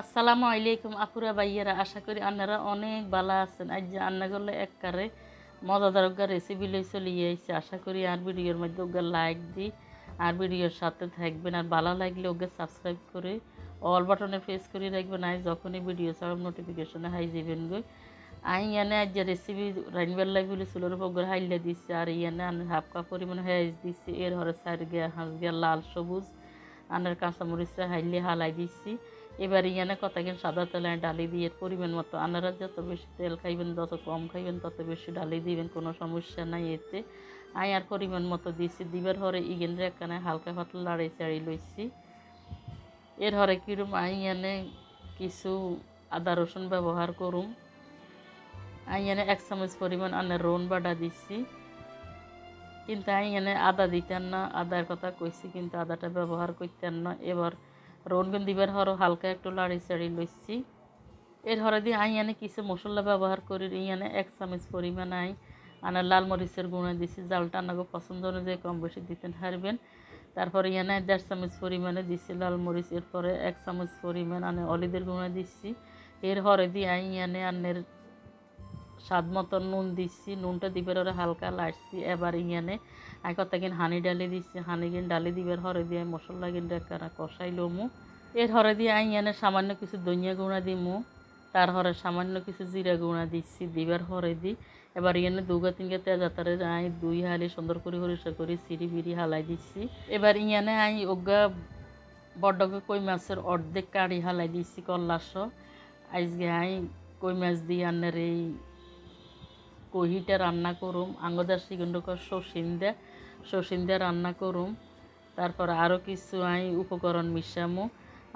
আসসালামু আলাইকুম আপুরা ভাইয়েরা, আশা করি আপনারা অনেক ভালো আছেন। আজ যে রান্না করলে একবারে মজাদার ওগা রেসিপি লই চলে আইছে, আশা করি আর ভিডিওর মধ্যে ওগা লাইক দিই, আর ভিডিওর সাথে থাকবেন, আর ভালো লাগলে ওকে সাবস্ক্রাইব করে অল বাটনে প্রেস করে রাখবেন আই যখনই ভিডিও ছাড়ব নোটিফিকেশনে হাই যাবেন গই আই এনে আজ যে রেসিপি রাইনবার লাগে বলে চুলোর উপর হাইলে দিচ্ছে আর ইয়ানে হাফ কাপ পরিমাণে হেজ দিচ্ছি এর হরে সাইড গিয়া হাঁস গিয়া লাল সবুজ, আনার কাঁচামরিচটা হাইলে হালাই দিচ্ছি এবার ইয়ানে কতক্ষণ সাদা তেলে ডালি দিয়ে পরিমাণ মতো আনারা যত বেশি তেল খাইবেন, যত কম খাইবেন, তত বেশি ডালি দিবেন, কোনো সমস্যা নাই এতে। আই আর পরিমাণ মতো দিচ্ছি দিবার হরে ইগেন রেখানে হালকা পাতলা লাড়াই চাড়ি লইছি। এর হরে কিরম আই এনে কিছু আদা রসুন ব্যবহার করুম। আই এনে এক চামচ পরিমাণ আনে রোন বাটা দিচ্ছি কিন্তু আই এনে আদা দিতেন না। আদার কথা কইছি কিন্তু আদাটা ব্যবহার করতেন না। এবার রনগুন দিবার হরো হালকা একটু লাড়ি চাড়ি লইছি। এর হরে দিয়ে আই এনে কিছু মশলা ব্যবহার করি ইয়ানে এক চামচ পরিমাণ আই আনে লাল মরিচের গুঁড়া দিছি, জালটা আনাগো পছন্দ অনুযায়ী কম বেশি দিতেন হারবেন। তারপরে ইয়ানে দেড় চামচ পরিমাণে দিছি লাল মরিচ, এরপরে এক চামচ পরিমাণ আনে অলিদের গুঁড়া দিচ্ছি এর হরে দিয়ে আই ইয়ানে আনের স্বাদ মতন নুন দিচ্ছি, নুনটা দিবার ওরা হালকা লাড়ছি, এবার ইয়ানে আই কতকিন হানি ডালি দিচ্ছি, হানি গিন ডালি দিবার হরে দিয়ে মশলা গিন রেখানা কষাই লমু। এর হরে দিয়ে আই ইয়ানে সামান্য কিছু ধনিয়া গুঁড়া দিমু, তার হরে সামান্য কিছু জিরা গুঁড়া দিচ্ছি, দিবার হরে দি। এবার ইয়ানে দুগা তিনগা তেজাতারে আই দুই হালি সুন্দর করে হরিষা করে সিঁড়ি বিড়ি হালাই দিচ্ছি। এবার ইয়ানে আই ওগা বড্ডকে কই মাছের অর্ধেক কাড়ি হালাই দিচ্ছি কল্লাস। আজকে আই কই মাছ দিয়ে আন্নার এই কহিটা রান্না করুম আঙ্গদার সিগুন্ডকর সসিন্দা সসিন্দা রান্না করুম। তারপর আরও কিছু আই উপকরণ মিশামো।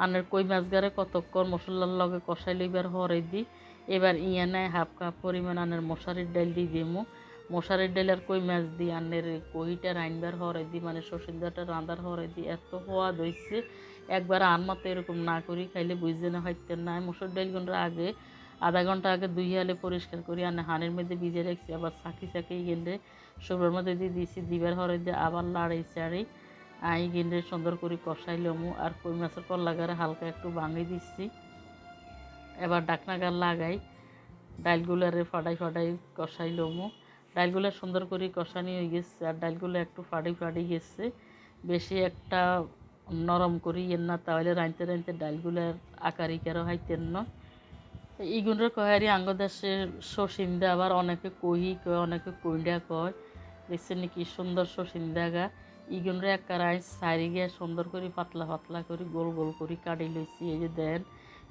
আনের কই মাছ গারে কতক্ষণ মশলার লগে কষাই লইবার হরে দি। এবার ইয়ানায় হাফ কাপ পরিমাণ আনের মশারির ডাল দিয়ে দিমু। মশারির ডাল আর কই মাছ দিয়ে আনের কহিটা রাইনবার হরে দি মানে সসিন্দাটা রান্দার হরে দি। এত সোয়াদ হয়েছে একবার আন এরকম না করি, খাইলে বুঝতে না, হইতে না ডাল গুঁড়া আগে আধা ঘণ্টা আগে দুই হালে পরিষ্কার করি, আর হানের মধ্যে ভিজে রাখছি, আবার চাকি চাকি গেলে সবের মধ্যে দিয়ে দিয়েছি দিবার হরে দিয়ে আবার লাড়াই চাড়ি আই গেলে সুন্দর করে কষাই লমু, আর কই মাছের কল্লা গারে হালকা একটু ভাঙি দিচ্ছি। এবার ডাকনা গার লাগাই ডালগুলারে ফাটাই ফাটাই কষাই লমু। ডালগুলো সুন্দর করে কষানি হয়ে গেছে, আর ডালগুলো একটু ফাটি ফাটি গেছে। বেশি একটা নরম করি এর না, তাহলে রাঁধতে রাঁধতে ডালগুলার আকারি কেরো হাইতেন না। ইগুনের কহারি আঙ্গদাসের শসিন্দা আবার অনেকে কহি কয়, অনেকে কইন্ডা কয়, দেখছেন কি সুন্দর শসিন্দা গা। ইগুনরে এক কারাই সারি গিয়ে সুন্দর করে, পাতলা পাতলা করে, গোল গোল করে কাটি লইছি, এই যে দেন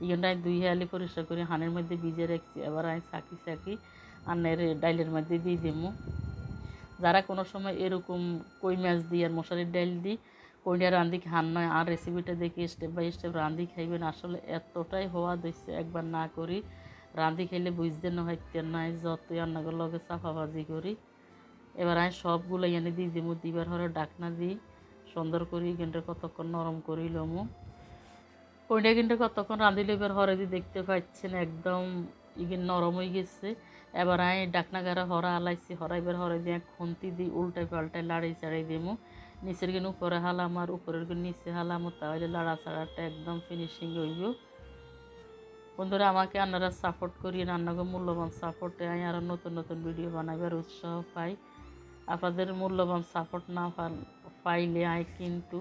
ইগুনটা আমি দুই হালি পরিষ্কার করে হানের মধ্যে ভিজে রাখছি এবার আমি চাকি চাকি আনের ডাইলের মধ্যে দিয়ে দিমু। যারা কোনো সময় এরকম কই মাছ দিই আর মশারির ডাইল দিই কইটা রান্ধি খান নয়, আর রেসিপিটা দেখে স্টেপ বাই স্টেপ রান্ধি খাইবেন। আসলে এতটাই হওয়া দিচ্ছে একবার না করি রান্ধি খাইলে বুঝতে না হইতে নাই যতই রান্নাগুলো লগে চাফাবাজি করি। এবার আমি সবগুলো এনে দিয়ে দিমু, দিবার হরে ডাকনা দিই, সুন্দর করি কিন্তু কতক্ষণ নরম করি লমু। কইটা কিন্তু কতক্ষণ রাঁধিলে এবার হরে দিয়ে দেখতে পাচ্ছেন, একদম ইগিন নরম হয়ে গেছে। এবার আমি ডাকনা গাড়া হরা আলাইছি হরা এবার হরে দিয়ে খুন্তি দিই উল্টাই পাল্টাই লাড়াই চাড়াই দিমু। নিচের গিন উপরে হালাম আর উপরের গিন নিচে হালাম, তাহলে লাড়া চাড়াটা একদম ফিনিশিং হইব। বন্ধুরা, আমাকে আপনারা সাপোর্ট করি রান্নাগো মূল্যবান সাপোর্টে আমি আরও নতুন নতুন ভিডিও বানাবার উৎসাহ পাই। আপনাদের মূল্যবান সাপোর্ট না পাইলে আই কিন্তু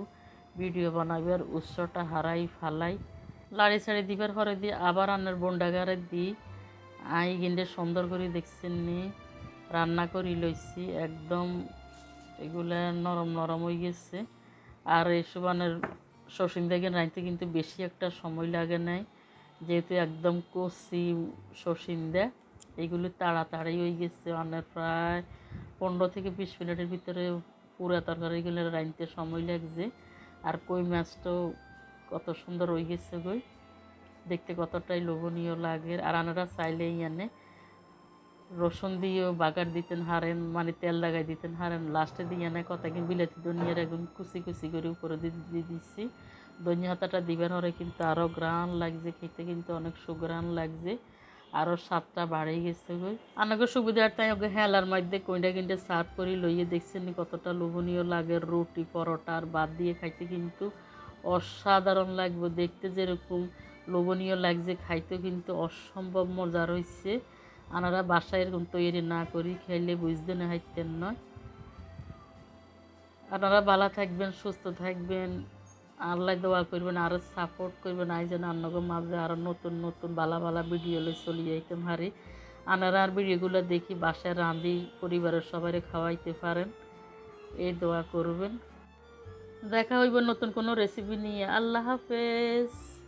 ভিডিও বানাবার উৎসটা হারাই ফালাই। লাড়ি ছাড়ি দিবার পরে দিয়ে আবার রান্নার বন্ডাগারে দিই। আই গিন্ডে সুন্দর করে দেখছেন নি, রান্না করি লইছি, একদম এগুলা নরম নরম হয়ে গেছে। আর এই সুবানের শসিন দেখে রাইতে কিন্তু বেশি একটা সময় লাগে নাই। যেহেতু একদম কষি শসিন দেয় এগুলো তাড়াতাড়ি হয়ে গেছে। অনেক প্রায় পনেরো থেকে বিশ মিনিটের ভিতরে পুরা তরকারিগুলো রাঁধতে সময় লাগছে। আর কই মাছটাও কত সুন্দর হয়ে গেছে গই। দেখতে কতটাই লোভনীয় লাগে। আর আনারা চাইলেই ইয়ানে রসুন দিয়েও বাগার দিতেন, হারেন মানে তেল লাগাই দিতেন, হারেন। লাস্টে দিয়ে না কথা কিন্তু বিলাতি ধনিয়ার একদম কুচি কুচি করে উপরে দিয়ে দিচ্ছি ধনিয়া হাতাটা দিবার হরে কিন্তু আরও গ্রান লাগছে, খেতে কিন্তু অনেক সুগ্রান লাগছে। আরও স্বাদটা বাড়ে গেছে গই আমাকে সুবিধার তাই ওকে হেলার মধ্যে কইটা কিনতে সার্ভ করে লইয়ে দেখছেন কতটা লোভনীয় লাগে, রুটি, পরোটা আর বাদ দিয়ে খাইতে কিন্তু অসাধারণ লাগবে। দেখতে যেরকম লোভনীয় লাগছে খাইতে কিন্তু অসম্ভব মজা হয়েছে আনারা বাসায় এরকম তৈরি না করি, খেলে বুঝতে না হাইতেন নয় আপনারা ভালো থাকবেন, সুস্থ থাকবেন, আল্লাহ দোয়া করবেন আরও সাপোর্ট করবেন। আই যেন আন্নগো মাঝে আরও নতুন নতুন বালা বালা ভিডিও লই চলি যাইতাম হারি। আনারা আর ভিডিওগুলো দেখি বাসায় রাঁধি, পরিবারের সবাই খাওয়াইতে পারেন। এই দোয়া করবেন। দেখা হইব নতুন কোনো রেসিপি নিয়ে। আল্লাহ হাফেজ।